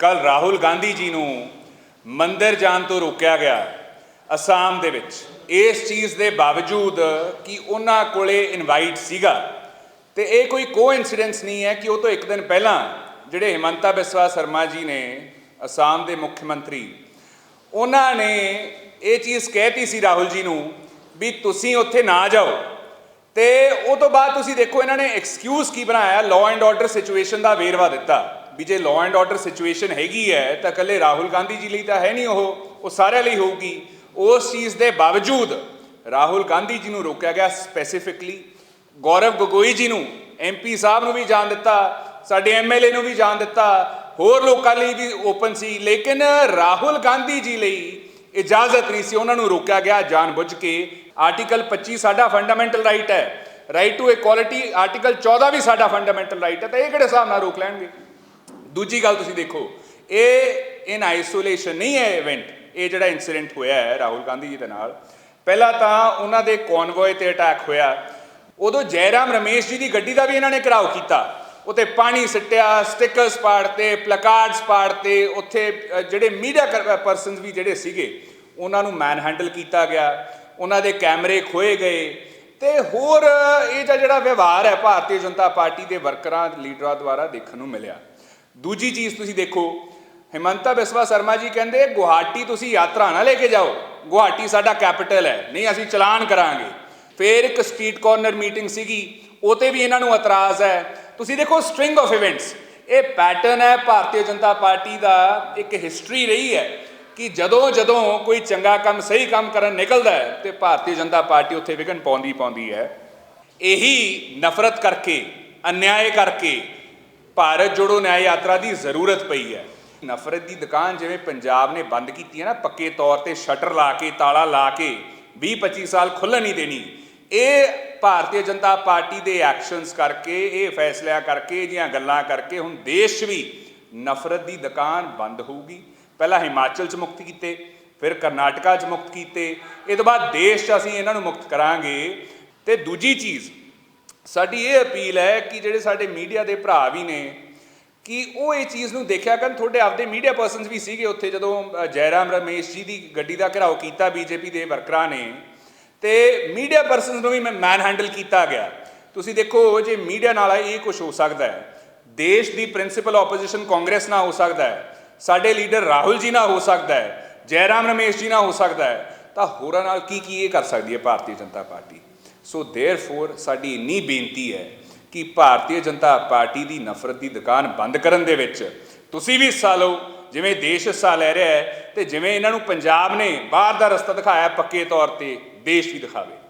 ਕੱਲ ਰਾਹੁਲ ਗਾਂਧੀ ਜੀ ਨੂੰ ਮੰਦਰ ਜਾਣ ਤੋਂ ਰੋਕਿਆ ਗਿਆ ਅਸਾਮ ਦੇ ਵਿੱਚ। ਇਸ ਚੀਜ਼ ਦੇ ਬਾਵਜੂਦ ਕਿ ਉਹਨਾਂ ਕੋਲੇ ਇਨਵਾਈਟ ਸੀਗਾ, ਤੇ ਇਹ ਕੋਈ ਕੋਇਨਸੀਡੈਂਸ ਨਹੀਂ ਹੈ ਕਿ ਉਹ ਤੋਂ ਇੱਕ ਦਿਨ ਪਹਿਲਾਂ ਜਿਹੜੇ ਹਿਮੰਤਾ ਬਿਸਵਾ ਸ਼ਰਮਾ ਜੀ ਨੇ ਅਸਾਮ ਦੇ ਮੁੱਖ ਮੰਤਰੀ, ਉਹਨਾਂ ਨੇ ਇਹ ਚੀਜ਼ ਕਹਿਤੀ ਸੀ ਰਾਹੁਲ ਜੀ ਨੂੰ ਵੀ ਤੁਸੀਂ ਉੱਥੇ ਨਾ ਜਾਓ। ਤੇ ਉਹ ਤੋਂ ਬਾਅਦ ਤੁਸੀਂ ਦੇਖੋ ਇਹਨਾਂ ਨੇ ਐਕਸਕਿਊਜ਼ ਕੀ ਬਣਾਇਆ ਲਾਅ ਐਂਡ ਆਰਡਰ ਸਿਚੁਏਸ਼ਨ ਦਾ ਵੇਰਵਾ ਦਿੱਤਾ। ਵੀ ਜੇ ਲਾਅ ਐਂਡ ਆਰਡਰ ਸਿਚੁਏਸ਼ਨ ਹੈਗੀ ਹੈ, ਤਾਂ ਇਕੱਲੇ ਰਾਹੁਲ ਗਾਂਧੀ ਜੀ ਲਈ ਤਾਂ ਹੈ ਨਹੀਂ ਉਹ ਉਹ ਸਾਰਿਆਂ ਲਈ ਹੋਊਗੀ। ਉਸ ਚੀਜ਼ ਦੇ ਬਾਵਜੂਦ ਰਾਹੁਲ ਗਾਂਧੀ ਜੀ ਨੂੰ ਰੋਕਿਆ ਗਿਆ ਸਪੈਸੀਫਿਕਲੀ ਗੌਰਵ ਗਗੋਈ ਜੀ ਨੂੰ ਐਮਪੀ ਸਾਹਿਬ ਨੂੰ ਵੀ ਜਾਣ ਦਿੱਤਾ, ਸਾਡੇ ਐਮਐਲਏ ਨੂੰ ਵੀ ਜਾਣ ਦਿੱਤਾ, ਹੋਰ ਲੋਕਾਂ ਲਈ ਵੀ ਓਪਨ ਸੀ, ਲੇਕਿਨ ਰਾਹੁਲ ਗਾਂਧੀ ਜੀ ਲਈ ਇਜਾਜ਼ਤ ਨਹੀਂ ਸੀ, ਉਹਨਾਂ ਨੂੰ ਰੋਕਿਆ ਗਿਆ ਜਾਣਬੁੱਝ ਕੇ। ਆਰਟੀਕਲ 25 ਸਾਡਾ ਫੰਡਾਮੈਂਟਲ ਰਾਈਟ ਹੈ। ਰਾਈਟ ਟੂ ਇਕੁਆਲਿਟੀ ਆਰਟੀਕਲ 14 ਵੀ ਸਾਡਾ ਫੰਡਾਮੈਂਟਲ ਰਾਈਟ ਹੈ, ਤਾਂ ਇਹ ਕਿਹੜੇ ਹਿਸਾਬ ਨਾਲ ਰੋਕ ਲੈਣਗੇ? ਦੂਜੀ ਗੱਲ ਤੁਸੀਂ ਦੇਖੋ, ਇਹ ਇਨ ਆਈਸੋਲੇਸ਼ਨ ਨਹੀਂ ਹੈ ਇਵੈਂਟ ਇਹ ਜਿਹੜਾ ਇਨਸੀਡੈਂਟ ਹੋਇਆ ਹੈ ਰਾਹੁਲ ਗਾਂਧੀ ਜੀ ਦੇ ਨਾਲ, ਪਹਿਲਾਂ ਤਾਂ ਉਹਨਾਂ ਦੇ ਕਨਵੋਏ ਤੇ ਅਟੈਕ ਹੋਇਆ, ਉਦੋਂ ਜੈਰਾਮ ਰਮੇਸ਼ ਜੀ ਦੀ ਗੱਡੀ ਦਾ ਵੀ ਇਹਨਾਂ ਨੇ ਘਰਾਓ ਕੀਤਾ ਉਤੇ ਪਾਣੀ ਸਿੱਟਿਆ ਸਟickers ਪਾੜਤੇ ਪਲਕਾਰਡਸ ਪਾੜਤੇ, ਉੱਥੇ ਜਿਹੜੇ ਮੀਡੀਆ ਪਰਸਨਸ ਵੀ ਜਿਹੜੇ ਸੀਗੇ, ਉਹਨਾਂ ਨੂੰ ਮੈਨ ਹੈਂਡਲ ਕੀਤਾ ਗਿਆ, ਉਹਨਾਂ ਦੇ ਕੈਮਰੇ ਖੋਏ ਗਏ, ਤੇ ਹੋਰ ਇਹ ਜਿਹਾ ਜਿਹੜਾ ਵਿਵਹਾਰ ਹੈ ਭਾਰਤੀ ਜਨਤਾ ਪਾਰਟੀ ਦੇ ਵਰਕਰਾਂ ਲੀਡਰਾਂ ਦੁਆਰਾ ਦੇਖਣ ਨੂੰ ਮਿਲਿਆ। ਦੂਜੀ ਚੀਜ਼ ਤੁਸੀਂ ਦੇਖੋ, ਹਿਮੰਤਾ ਬਿਸਵਾ ਸ਼ਰਮਾ ਜੀ ਕਹਿੰਦੇ, ਗੁਹਾਟੀ ਤੁਸੀਂ ਯਾਤਰਾ ਨਾ ਲੈ ਕੇ ਜਾਓ। ਗੁਹਾਟੀ ਸਾਡਾ ਕੈਪੀਟਲ ਹੈ, ਨਹੀਂ ਅਸੀਂ ਚਲਾਨ ਕਰਾਂਗੇ। ਫਿਰ ਇੱਕ ਸਟਰੀਟ ਕਾਰਨਰ ਮੀਟਿੰਗ ਸੀਗੀ ਉਤੇ ਵੀ ਇਹਨਾਂ ਨੂੰ ਇਤਰਾਜ਼ ਹੈ। ਤੁਸੀਂ ਦੇਖੋ ਸਟ੍ਰਿੰਗ ਆਫ ਇਵੈਂਟਸ ਇਹ ਪੈਟਰਨ ਹੈ, ਭਾਰਤੀ ਜਨਤਾ ਪਾਰਟੀ ਦਾ ਇੱਕ ਹਿਸਟਰੀ ਰਹੀ ਹੈ ਕਿ ਜਦੋਂ ਜਦੋਂ ਕੋਈ ਚੰਗਾ ਕੰਮ, ਸਹੀ ਕੰਮ ਕਰਨ ਨਿਕਲਦਾ ਹੈ, ਤੇ ਭਾਰਤੀ ਜਨਤਾ ਪਾਰਟੀ ਉੱਥੇ ਵਿਘਨ ਪਾਉਂਦੀ ਪਾਉਂਦੀ ਹੈ। ਇਹੀ ਨਫ਼ਰਤ ਕਰਕੇ, ਅਨਿਆਏ ਕਰਕੇ ਭਾਰਤ ਜੋੜੋ ਨਿਆਂ ਯਾਤਰਾ ਦੀ ਜ਼ਰੂਰਤ ਪਈ ਹੈ। ਨਫ਼ਰਤ ਦੀ ਦੁਕਾਨ ਜਿਵੇਂ ਪੰਜਾਬ ਨੇ ਬੰਦ ਕੀਤੀ ਹੈ ਨਾ, ਪੱਕੇ ਤੌਰ ਤੇ ਸ਼ਟਰ ਲਾ ਕੇ, ਤਾਲਾ ਲਾ ਕੇ 20 25 ਸਾਲ ਖੁੱਲ੍ਹਣ ਨਹੀਂ ਦੇਣੀ। ਇਹ ਭਾਰਤੀ ਜਨਤਾ ਪਾਰਟੀ ਦੇ ਐਕਸ਼ਨਸ ਕਰਕੇ, ਇਹ ਫੈਸਲਿਆਂ ਕਰਕੇ, ਇਹ ਜਿਹੀਆਂ ਗੱਲਾਂ ਕਰਕੇ ਹੁਣ ਦੇਸ਼ 'ਚ ਵੀ ਨਫ਼ਰਤ ਦੀ ਦੁਕਾਨ ਬੰਦ ਹੋਊਗੀ। ਪਹਿਲਾਂ ਹਿਮਾਚਲ 'ਚ ਮੁਕਤ ਕੀਤੇ, ਫਿਰ ਕਰਨਾਟਕਾ 'ਚ ਮੁਕਤ ਕੀਤੇ। ਇਹ ਤੋਂ ਬਾਅਦ ਦੇਸ਼ 'ਚ ਅਸੀਂ ਇਹਨਾਂ ਨੂੰ ਮੁਕਤ ਕਰਾਂਗੇ। ਤੇ ਦੂਜੀ ਚੀਜ਼ ਸਾਡੀ ਇਹ ਅਪੀਲ ਹੈ ਕਿ ਜਿਹੜੇ ਸਾਡੇ ਮੀਡੀਆ ਦੇ ਭਰਾ ਵੀ ਨੇ ਕਿ ਉਹ ਇਹ ਚੀਜ਼ ਨੂੰ ਦੇਖਿਆ ਕਰਨ। ਤੁਹਾਡੇ ਆਪਦੇ ਮੀਡੀਆ ਪਰਸਨਸ ਵੀ ਸੀਗੇ ਉੱਥੇ ਜਦੋਂ ਅ, ਜੈਰਾਮ ਰਮੇਸ਼ ਜੀ ਦੀ ਗੱਡੀ ਦਾ ਘਿਰਾਓ ਕੀਤਾ ਬੀਜੇਪੀ ਦੇ ਵਰਕਰਾਂ ਨੇ। ਤੇ ਮੀਡੀਆ ਪਰਸਨਸ ਨੂੰ ਵੀ ਮੈਨ ਹੈਂਡਲ ਕੀਤਾ ਗਿਆ। ਤੁਸੀਂ ਦੇਖੋ ਜੇ ਮੀਡੀਆ ਨਾਲ ਇਹ ਕੁਝ ਹੋ ਸਕਦਾ ਹੈ ਦੇਸ਼ ਦੀ ਪ੍ਰਿੰਸੀਪਲ ਆਪੋਜੀਸ਼ਨ ਕਾਂਗਰਸ ਨਾਲ ਹੋ ਸਕਦਾ ਹੈ ਸਾਡੇ ਲੀਡਰ ਰਾਹੁਲ ਜੀ ਨਾਲ ਹੋ ਸਕਦਾ ਹੈ ਜੈਰਾਮ ਰਮੇਸ਼ ਜੀ ਨਾਲ ਹੋ ਸਕਦਾ ਹੈ ਤਾਂ ਹੋਰਾਂ ਨਾਲ ਕੀ ਕੀ ਇਹ ਕਰ ਸਕਦੀ ਹੈ ਭਾਰਤੀ ਜਨਤਾ ਪਾਰਟੀ? ਸੋ देयरफॉर ਸਾਡੀ ਇੰਨੀ ਬੇਨਤੀ ਹੈ ਕਿ ਭਾਰਤੀ ਜਨਤਾ ਪਾਰਟੀ ਦੀ ਨਫ਼ਰਤ ਦੀ ਦੁਕਾਨ ਬੰਦ ਕਰਨ ਦੇ ਵਿੱਚ ਤੁਸੀਂ ਵੀ ਹਿੱਸਾ ਲਓ ਜਿਵੇਂ ਦੇਸ਼ ਹਿੱਸਾ ਲੈ ਰਿਹਾ ਹੈ ਤੇ ਜਿਵੇਂ ਇਹਨਾਂ ਨੂੰ ਪੰਜਾਬ ਨੇ ਬਾਹਰ ਦਾ ਰਸਤਾ ਦਿਖਾਇਆ ਪੱਕੇ ਤੌਰ ਤੇ ਦੇਸ਼ ਵੀ ਦਿਖਾਵੇ